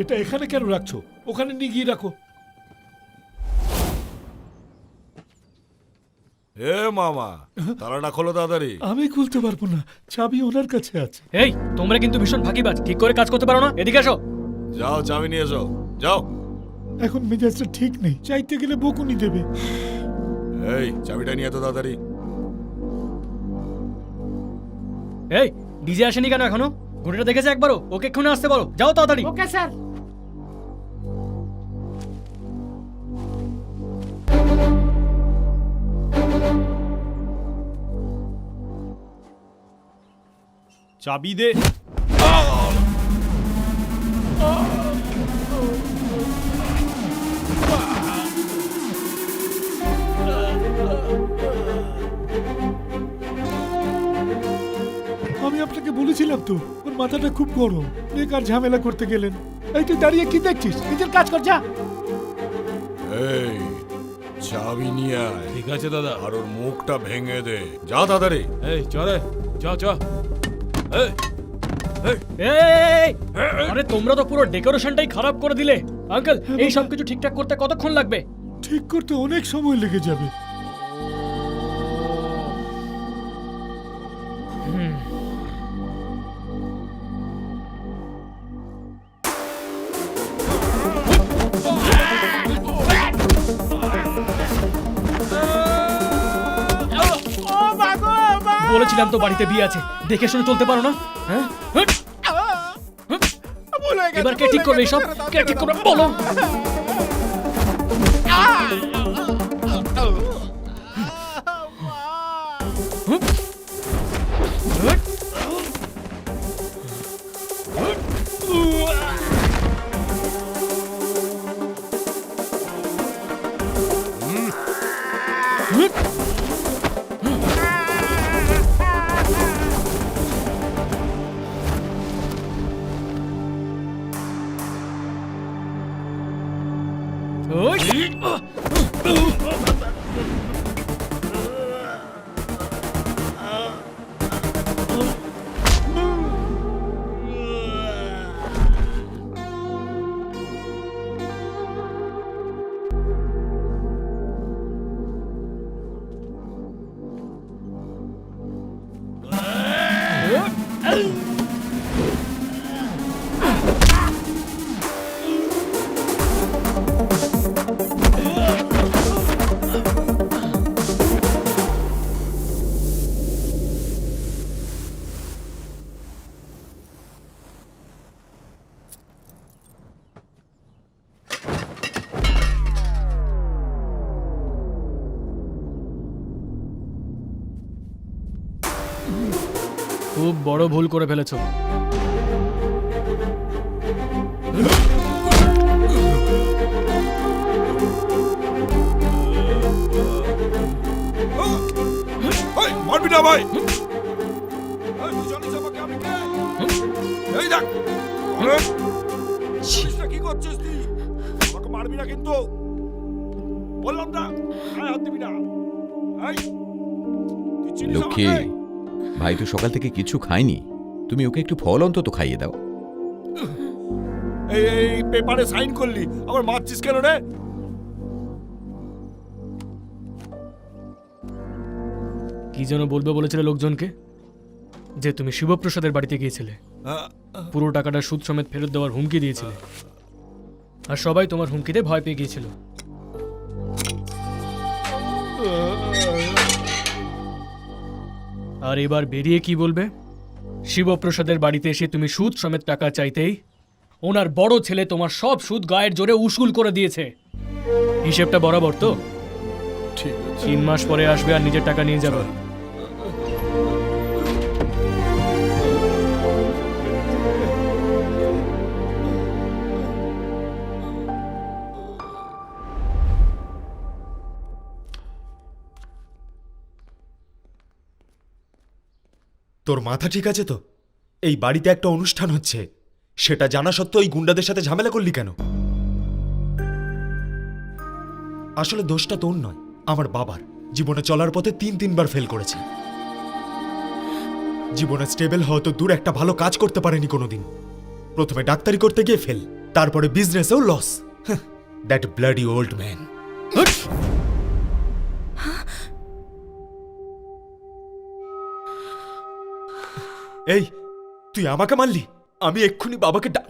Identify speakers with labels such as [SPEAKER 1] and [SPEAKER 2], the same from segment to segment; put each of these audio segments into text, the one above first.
[SPEAKER 1] এটা এখানে কেন রাখছো? ওখানে নিয়ে গিয়ে রাখো।
[SPEAKER 2] এ মামা তালাটা খোলো তাড়াতাড়ি।
[SPEAKER 1] আমি খুলতে পারব না চাবি ওনার কাছে আছে।
[SPEAKER 3] এই তোমরা কিন্তু ভীষণ ফাঁকিবাজ ঠিক করে কাজ করতে পারো না? এদিকে আসো
[SPEAKER 2] যাও চাবি নিয়ে এসো। যাও।
[SPEAKER 1] এখন মেজাজটা ঠিক নেই চাইতে গেলে বকুনি দেবে।
[SPEAKER 2] এই চাবিটা নিয়ে তো তাড়াতাড়ি।
[SPEAKER 3] এই ডিজে আসেনি কেন এখনও? ঘুরেটা দেখেছে একবারও? ওকে এক্ষুনি আসতে বলো। যাও তাড়াতাড়ি।
[SPEAKER 4] Okay sir.
[SPEAKER 5] চাবি দে।
[SPEAKER 1] আমি আপনাকে বলেছিলাম তো ওর মাথাটা খুব গরম। বেকার ঝামেলা করতে গেলেন। এই তুই দাঁড়িয়ে কি দেখছিস? নিজের কাজ কর যা।
[SPEAKER 2] এই চাবি নিয়ে আয়।
[SPEAKER 5] ঠিক আছে দাদা।
[SPEAKER 2] আর ওর মুখটা ভেঙে দে। যা তাড়াতাড়ি।
[SPEAKER 5] এই চলে চ চ। এই এই
[SPEAKER 3] এই আরে তোমরা তো পুরো ডেকোরেশনটাই খারাপ করে দিলে। আঙ্কেল এই সব কিছু ঠিকঠাক করতে কতক্ষণ লাগবে?
[SPEAKER 1] ঠিক করতে অনেক সময় লেগে যাবে।
[SPEAKER 3] বলেছিলাম তো বাড়িতে বিয়ে আছে। দেখে শুনে চলতে পারো না? হ্যাঁ? এবার কে ঠিক করবে এসব? কে ঠিক করবে? বলো। Oh! খুব বড় ভুল করে ফেলেছো।
[SPEAKER 2] ওই মারবি না ভাই। এই, তুই আমি কে? এই দেখ। আরে, পুলিশটা কি করছিস তুই? আমাকে মারবি না কিন্তু। বললাম না। গায়ে হাত দিবি না। এই তুই
[SPEAKER 6] লক্ষ্মী? ভাই তো সকাল থেকে কিছু খায়নি। তুমি ওকে একটু ফল অন্তত খাইয়ে দাও।
[SPEAKER 2] এই এই পেপারে সাইন করলি আবার মারছিস কেন রে?
[SPEAKER 3] কি যেন বলবে বলেছিলে লোকজনকে? যে তুমি শিবপ্রসাদের বাড়িতে গিয়েছিলে। পুরো টাকাটা সুদ সমেত ফেরত দেওয়ার হুমকি দিয়েছিলে। আর সবাই তোমার হুমকিতে ভয় পেয়ে গিয়েছিল। আর এবার বেরিয়ে কি বলবে? শিবপ্রসাদের বাড়িতে এসে তুমি সুদ সমেত টাকা চাইতেই ওনার বড় ছেলে তোমার সব সুদ গায়ের জোরে উসুল করে দিয়েছে। হিসেবটা বরাবর তো?
[SPEAKER 2] ঠিক
[SPEAKER 3] তিন মাস পরে আসবে আর নিজের টাকা নিয়ে যাবে।
[SPEAKER 7] তোর মাথা ঠিক আছে তো? এই বাড়িতে একটা অনুষ্ঠান হচ্ছে। সেটা জানা সত্ত্বেও ওই গুন্ডাদের সাথে ঝামেলা করলি কেন? আসলে দোষটা তোর নয়, আমার বাবার। জীবনে চলার পথে তিন তিনবার ফেল করেছে। জীবনে স্টেবল হয়তো দূর একটা ভালো কাজ করতে পারেনি কোনোদিন। প্রথমে ডাক্তারি করতে গিয়ে ফেল তারপরে বিজনেসেও loss that bloody old man এই, তুই আমাকে মারলি? আমি এক্ষুনি বাবাকে ডা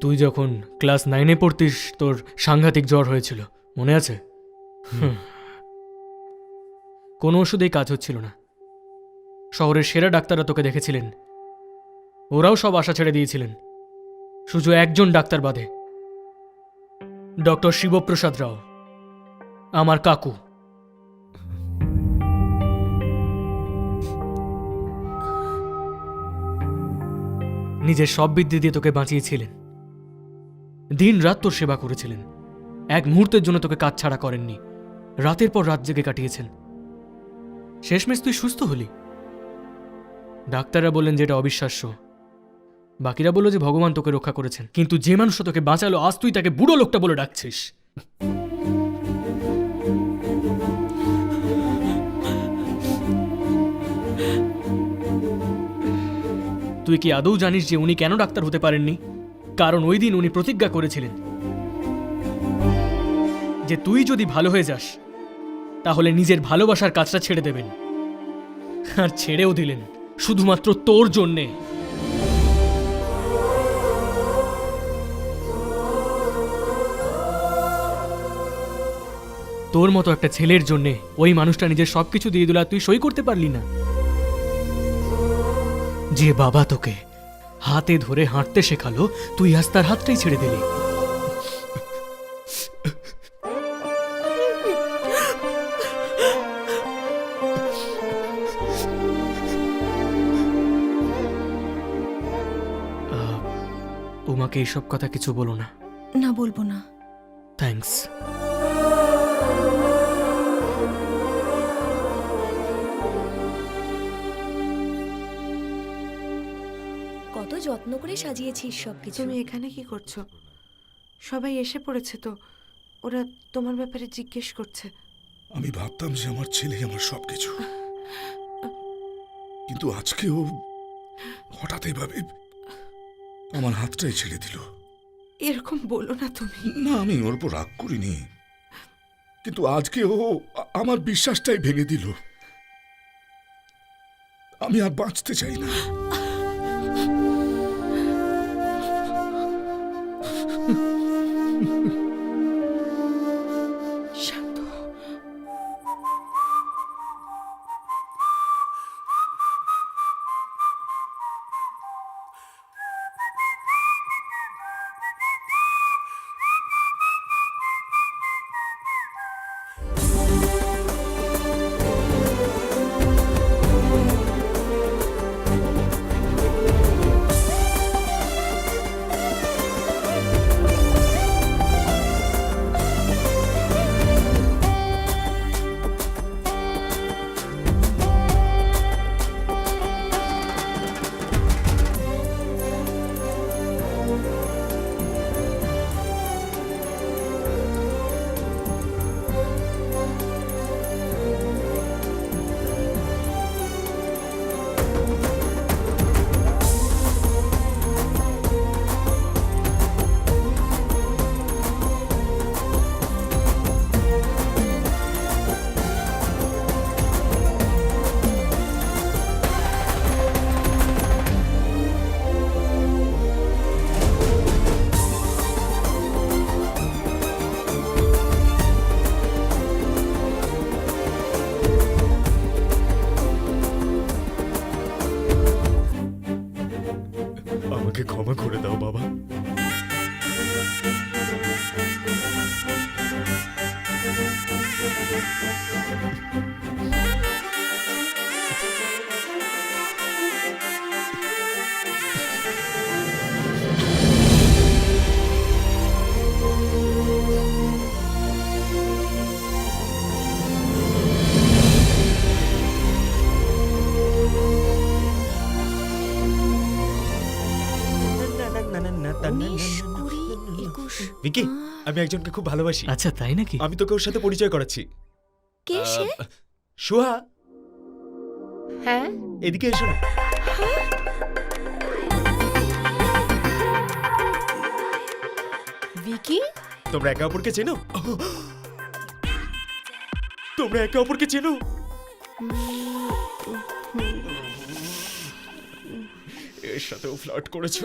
[SPEAKER 3] তুই যখন ক্লাস নাইনে পড়তিস, তোর সাংঘাতিক জ্বর হয়েছিল। মনে আছে। কোনো ওষুধেই কাজ হচ্ছিল না। শহরের সেরা ডাক্তাররা তোকে দেখেছিলেন। ওরাও সব আশা ছেড়ে দিয়েছিলেন। শুধু একজন ডাক্তার বাদে। ডক্টর শিবপ্রসাদ রাও, আমার কাকু। নিজের সব বিদ্যে দিয়ে তোকে বাঁচিয়েছিলেন। দিন রাত তোর সেবা করেছিলেন। এক মুহূর্তের জন্য তোকে কাজ ছাড়া করেননি। রাতের পর রাত জেগে কাটিয়েছেন। শেষমেশ তুই সুস্থ হলি। ডাক্তাররা বললেন যে এটা অবিশ্বাস্য। বাকিরা বলল যে ভগবান তোকে রক্ষা করেছেন। কিন্তু যে মানুষ তোকে বাঁচালো, আজ তুই তাকে বুড়ো লোকটা বলে ডাকছিস। তুই কি আদৌ জানিস যে উনি কেন ডাক্তার হতে পারেননি? কারণ ওই দিন উনি প্রতিজ্ঞা করেছিলেন যে তুই যদি ভালো হয়ে যাস, তাহলে নিজের ভালোবাসার কাজটা ছেড়ে দেবেন। আর ছেড়েও দিলেন, শুধুমাত্র তোর জন্যে। তোর মতো একটা ছেলের জন্যে ওই মানুষটা নিজের সবকিছু দিয়ে দিল তুই সই করতে পারলি না। যে বাবা তোকে হাতে ধরে হাঁটতে শেখালো তুই আজ তার হাতটাই ছেড়ে দিলি। উমাকে এইসব কথা কিছু বলো না।
[SPEAKER 4] না বলব না।
[SPEAKER 3] থ্যাঙ্কস
[SPEAKER 4] কত যত্ন করে সাজিয়েছিস সব কিছু
[SPEAKER 8] তুমি এখানে কি করছ? সবাই এসে পড়েছে তো। ওরা তোমার ব্যাপারে জিজ্ঞেস করছে।
[SPEAKER 2] আমি ভাবতাম যে আমার ছেলে আমার সবকিছু। কিন্তু আজকে ও হঠাৎ এভাবে আমার হাতটাই ছেড়ে দিল।
[SPEAKER 8] এরকম বলো না তুমি।
[SPEAKER 2] না আমি ওর উপর রাগ করিনি। কিন্তু আজকে ও আমার বিশ্বাসটাই ভেঙে দিল। আমি আর বাঁচতে চাই না।
[SPEAKER 7] ভিকি আমি একজনকে খুব ভালোবাসি।
[SPEAKER 3] আচ্ছা তাই নাকি?
[SPEAKER 7] আমি তোকে ওর সাথে পরিচয় করাচ্ছি।
[SPEAKER 4] কে সে?
[SPEAKER 7] সোহা।
[SPEAKER 4] হ্যাঁ?
[SPEAKER 7] এদিকে এসো না।
[SPEAKER 4] ভিকি?
[SPEAKER 7] তোমরা একে অপরকে চেনো? তোমরা একে অপরকে চেনো? এর সাথেও ফ্লার্ট করেছ?